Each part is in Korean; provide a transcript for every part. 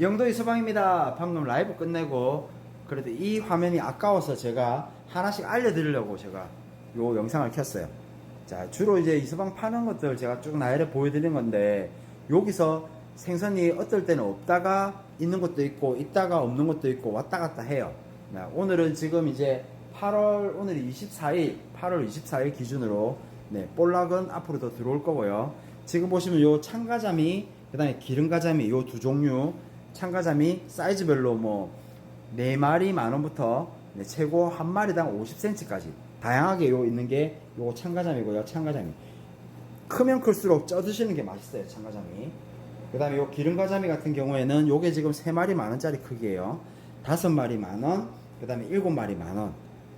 영도 이서방입니다. 방금 라이브 끝내고 그래도 이 화면이 아까워서 제가 하나씩 알려드리려고 제가 요 영상을 켰어요. 자 주로 이제 이서방 파는 것들 제가 쭉 나열해 보여드린 건데 여기서 생선이 어떨 때는 없다가 있는 것도 있고 있다가 없는 것도 있고 왔다 갔다 해요. 네, 오늘은 지금 이제 8월 오늘이 24일 8월 24일 기준으로 네, 볼락은 앞으로 더 들어올 거고요. 지금 보시면 요 참가자미 그다음에 기름가자미 요 두 종류 참가자미 사이즈별로 뭐네 마리 만 원부터 네, 최고 한 마리당 50cm까지 다양하게 요 있는 게 요 참가자미고요. 참가자미 크면 클수록 쪄 드시는 게 맛있어요. 참가자미. 그 다음에 요 기름가자미 같은 경우에는 요게 지금 세 마리 만 원짜리 크기예요. 다섯 마리 만 원, 그 다음에 일곱 마리 만 원.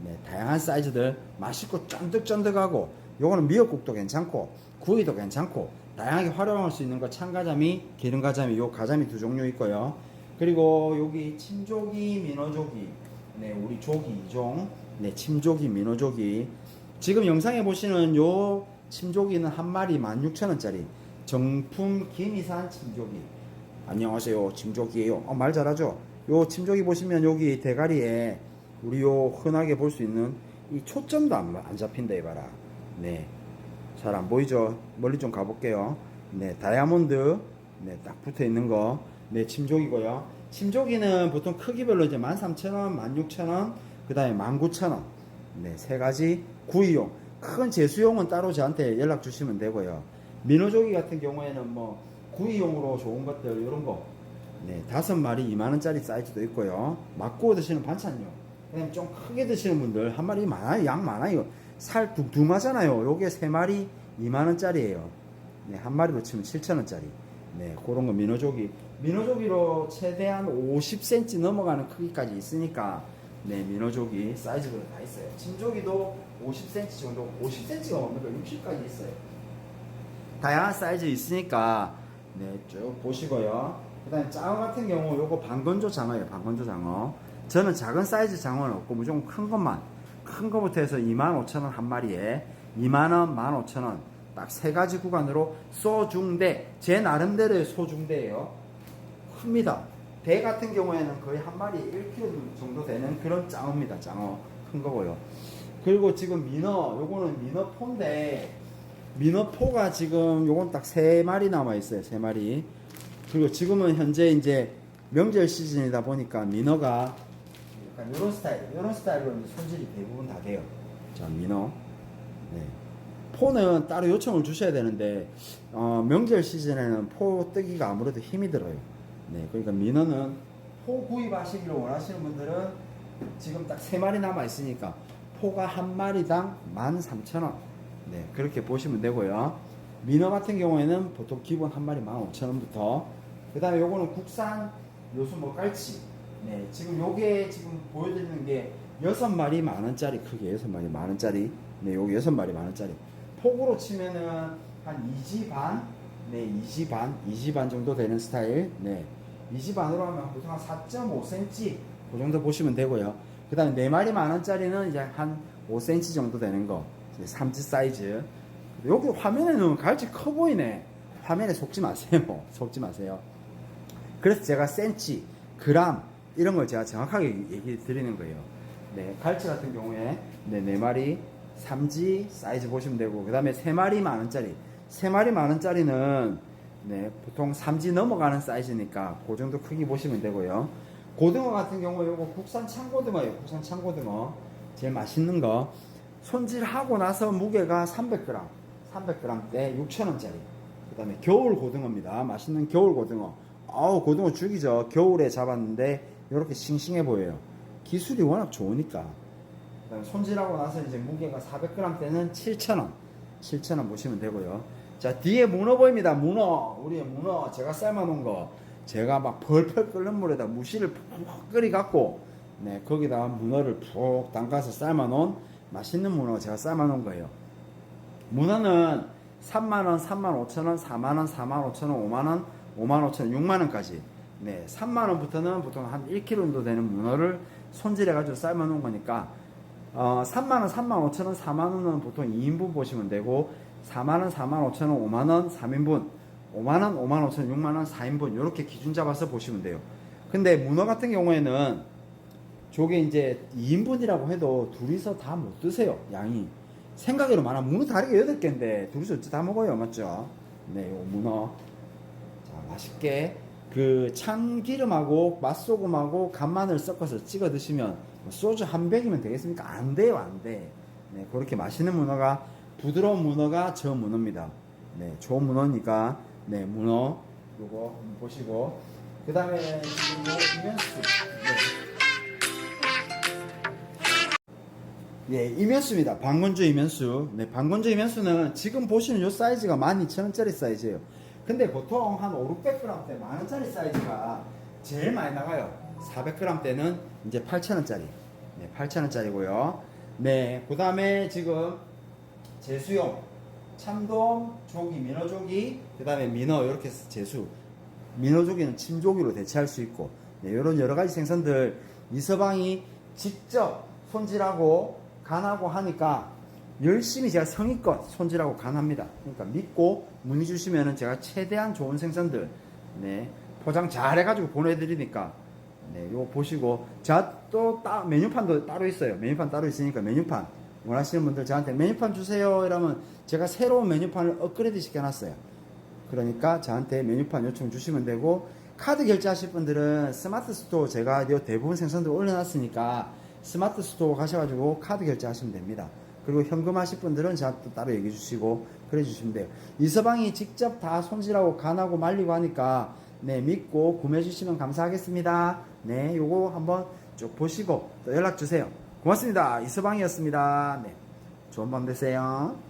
네, 다양한 사이즈들 맛있고 쫀득쫀득하고 요거는 미역국도 괜찮고 구이도 괜찮고 다양하게 활용할 수 있는 거 참가자미, 기름가자미, 요 가자미 두 종류 있고요. 그리고 여기 침조기, 민어조기, 네, 우리 조기 2종, 네, 침조기, 민어조기. 지금 영상에 보시는 요 침조기는 한 마리 16,000원짜리 정품 김이산 침조기. 안녕하세요, 침조기예요. 어, 말 잘하죠? 요 침조기 보시면 여기 대가리에 우리 요 흔하게 볼 수 있는 이 초점도 안, 안 잡힌다 이봐라. 네. 잘 안 보이죠? 멀리 좀 가볼게요. 네, 다이아몬드. 네, 딱 붙어 있는 거. 네, 침조기고요. 침조기는 보통 크기별로 이제 13,000원, 16,000원, 그 다음에 19,000원. 네, 세 가지 구이용. 큰 제수용은 따로 저한테 연락 주시면 되고요. 민어조기 같은 경우에는 뭐 구이용으로 좋은 것들 이런 거. 네, 다섯 마리 2만 원짜리 사이즈도 있고요. 막 구워 드시는 반찬용. 그다음 좀 크게 드시는 분들 한 마리 많아요, 양 많아요. 살 둥둥하잖아요. 요게 세 마리 2만 원짜리예요. 네, 한 마리로 치면 7천 원짜리. 네, 그런 거 민어조기. 민어조기로 최대한 50cm 넘어가는 크기까지 있으니까 네, 민어조기 사이즈별로 다 있어요. 침조기도 50cm 정도, 50cm가 넘으니까 60까지 있어요. 다양한 사이즈 있으니까 네, 쭉 보시고요. 그 다음에 장어 같은 경우 요거 방건조 장어예요. 방건조 장어. 저는 작은 사이즈 장어는 없고 무조건 큰 것만 큰 거부터 해서 25,000원 한 마리에 2만원, 15,000원 딱 세 가지 구간으로 소중대 제 나름대로의 소중대예요. 큽니다. 대 같은 경우에는 거의 한 마리 1kg 정도 되는 그런 장어입니다. 장어 큰 거고요. 그리고 지금 민어 요거는 민어포인데 민어포가 지금 요건 딱 세 마리 남아 있어요. 세 마리. 그리고 지금은 현재 이제 명절 시즌이다 보니까 민어가 약간 이런 스타일, 이런 스타일로 손질이 대부분 다 돼요. 자, 민어. 네. 포는 따로 요청을 주셔야 되는데 어, 명절 시즌에는 포 뜨기가 아무래도 힘이 들어요. 네, 그러니까 민어는 포 구입하시기를 원하시는 분들은 지금 딱 세 마리 남아 있으니까 포가 한 마리당 13,000원. 네, 그렇게 보시면 되고요. 민어 같은 경우에는 보통 기본 한 마리 15,000원부터 그 다음에 요거는 국산 요수 뭐 깔치 네 지금 요게 지금 보여드리는 게 여섯 마리 만 원짜리 크게 여섯 마리 만 원짜리 네 요게 여섯 마리 만 원짜리 폭으로 치면은 한 2지 반, 네 2지 반, 2지 반 정도 되는 스타일 네 2지 반으로 하면 보통 한 4.5cm 그 정도 보시면 되고요 그 다음에 네 마리 만 원짜리는 이제 한 5cm 정도 되는 거 3지 사이즈 여기 화면에는 갈치 커 보이네. 화면에 속지 마세요. 속지 마세요. 그래서 제가 센치, 그람 이런 걸 제가 정확하게 얘기 드리는 거예요. 네, 갈치 같은 경우에 네, 네 마리 3지 사이즈 보시면 되고 그 다음에 세 마리 만 원짜리. 세 마리 만 원짜리는 네, 보통 3지 넘어가는 사이즈니까 그 정도 크기 보시면 되고요. 고등어 같은 경우에 이거 국산 창고등어예요. 국산 창고등어. 제일 맛있는 거. 손질하고 나서 무게가 300g. 300g 대 6,000원짜리. 그 다음에 겨울 고등어입니다. 맛있는 겨울 고등어. 아우, 고등어 죽이죠. 겨울에 잡았는데, 이렇게 싱싱해 보여요. 기술이 워낙 좋으니까. 손질하고 나서 이제 무게가 400g 대는 7,000원. 7,000원 보시면 되고요. 자, 뒤에 문어 보입니다. 문어. 우리의 문어. 제가 삶아 놓은 거. 제가 막 펄펄 끓는 물에다 무시를 푹 끓여갖고, 네, 거기다가 문어를 푹 담가서 삶아 놓은 맛있는 문어 제가 삶아 놓은 거예요. 문어는 3만원, 3만 5천원, 4만원, 4만 5천원, 5만원, 5만 5천원, 6만원까지. 네, 3만 원부터는 보통 한 1kg 정도 되는 문어를 손질해 가지고 삶아 놓은 거니까, 어, 3만 원, 3만 5천 원, 4만 원은 보통 2인분 보시면 되고, 4만 원, 4만 5천 원, 5만 원, 3인분, 5만 원, 5만 5천, 6만 원, 4인분 이렇게 기준 잡아서 보시면 돼요. 근데 문어 같은 경우에는 저게 이제 2인분이라고 해도 둘이서 다 못 드세요, 양이. 생각으로 많아. 문어 다리가 8개인데 둘이서 어찌 다 먹어요, 맞죠? 네, 요 문어. 자, 맛있게 그 참기름하고 맛소금하고 간마늘 섞어서 찍어 드시면 뭐 소주 한 병이면 되겠습니까? 안 돼요, 안 돼. 네, 그렇게 맛있는 문어가 부드러운 문어가 저 문어입니다. 네, 좋은 문어니까 네, 문어 요거 보시고 그 다음에 이면수 네. 예, 이면수입니다. 방건조 이면수. 네, 방건조 이면수는 지금 보시는 요 사이즈가 12,000원짜리 사이즈예요. 근데 보통 한 5, 600g 대 만 원짜리 사이즈가 제일 많이 나가요. 400g 대는 이제 8,000원짜리. 네, 8,000원짜리고요. 네, 그 다음에 지금 제수용 참돔, 조기, 민어조기, 그 다음에 민어 이렇게 제수. 민어조기는 침조기로 대체할 수 있고 네, 이런 여러 가지 생선들 이서방이 직접 손질하고 간하고 하니까 열심히 제가 성의껏 손질하고 간합니다. 그러니까 믿고 문의 주시면은 제가 최대한 좋은 생선들 네, 포장 잘 해가지고 보내드리니까 네, 요거 보시고 제가 또 따, 메뉴판도 따로 있어요. 메뉴판 따로 있으니까 메뉴판 원하시는 분들 저한테 메뉴판 주세요 이러면 제가 새로운 메뉴판을 업그레이드 시켜놨어요. 그러니까 저한테 메뉴판 요청 주시면 되고 카드 결제하실 분들은 스마트 스토어 제가 요 대부분 생선들 올려놨으니까 스마트 스토어 가셔가지고 카드 결제하시면 됩니다. 그리고 현금 하실 분들은 저한테 따로 얘기해 주시고 그래 주시면 돼요. 이서방이 직접 다 손질하고 간하고 말리고 하니까 네 믿고 구매해 주시면 감사하겠습니다. 네 요거 한번 쭉 보시고 또 연락 주세요. 고맙습니다. 이서방이었습니다. 네 좋은 밤 되세요.